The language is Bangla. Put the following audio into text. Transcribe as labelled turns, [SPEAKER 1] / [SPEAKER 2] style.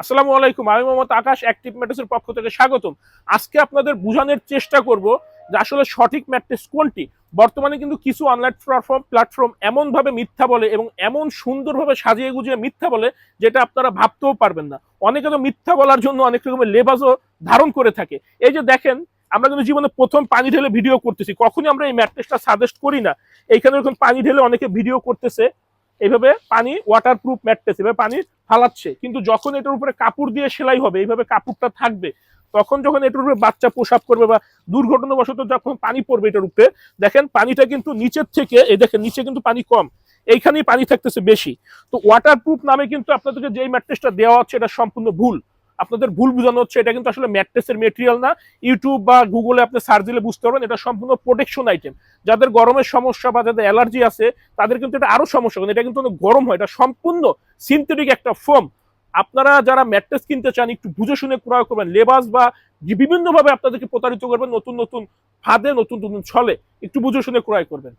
[SPEAKER 1] আসসালামু আলাইকুম, আমি মোহাম্মদ আকাশ অ্যাক্টিভ ম্যাট্রেসের পক্ষ থেকে স্বাগতম। আজকে আপনাদের বোঝানোর চেষ্টা করব যে আসলে সঠিক ম্যাট্রেস কোনটি। বর্তমানে কিন্তু কিছু অনলাইন প্ল্যাটফর্ম প্ল্যাটফর্ম এমনভাবে মিথ্যা বলে এবং এমন সুন্দরভাবে সাজিয়ে গুজিয়ে মিথ্যা বলে যেটা আপনারা ভাবতেও পারবেন না। অনেকে তো মিথ্যা বলার জন্য অনেক রকমের লেবাসও ধারণ করে থাকে। এই যে দেখেন, আমরা কিন্তু জীবনে প্রথম পানি ঢেলে ভিডিও করতেছি। কখনই আমরা এই ম্যাট্রেসটা সাজেস্ট করি না। এইখানে যখন পানি ঢেলে অনেকে ভিডিও করতেছে। এইভাবে পানি ওয়াটার প্রুফ ম্যাট্রেস এভাবে পানি ফালাচ্ছে। কিন্তু যখন এটার উপরে কাপড় দিয়ে সেলাই হবে, এইভাবে কাপড়টা থাকবে, তখন যখন এটার উপরে বাচ্চা প্রসাব করবে বা দুর্ঘটনাবশত যখন পানি পড়বে এটার উপরে, দেখেন পানিটা কিন্তু নিচের থেকে, এই দেখেন নিচে কিন্তু পানি কম, এইখানেই পানি থাকতেছে বেশি। তো ওয়াটার প্রুফ নামে কিন্তু আপনাদেরকে যেই ম্যাট্রেসটা দেওয়া হচ্ছে, এটা সম্পূর্ণ ভুল। আপনাদের ভুল বোঝানো হচ্ছে, এটা কিন্তু আসলে ম্যাট্রেসের মেটেরিয়াল না। ইউটিউব বা গুগলে আপনি সার্চ দিলে বুঝতে পারবেন, এটা সম্পূর্ণ প্রোটেকশন আইটেম যাদের গরমের সমস্যা বা যাদের অ্যালার্জি আছে, তাদের কিন্তু এটা আরও সমস্যা, কারণ এটা কিন্তু অনেক গরম হয়, এটা সম্পূর্ণ সিনথেটিক একটা ফোম আপনারা যারা ম্যাট্রেস কিনতে চান, একটু বুঝে শুনে ক্রয় করবেন, লেবাস বা বিভিন্নভাবে আপনাদেরকে প্রতারিত করবেন, নতুন নতুন ফাঁদে, নতুন নতুন ছলে, একটু বুঝে শুনে ক্রয় করবেন।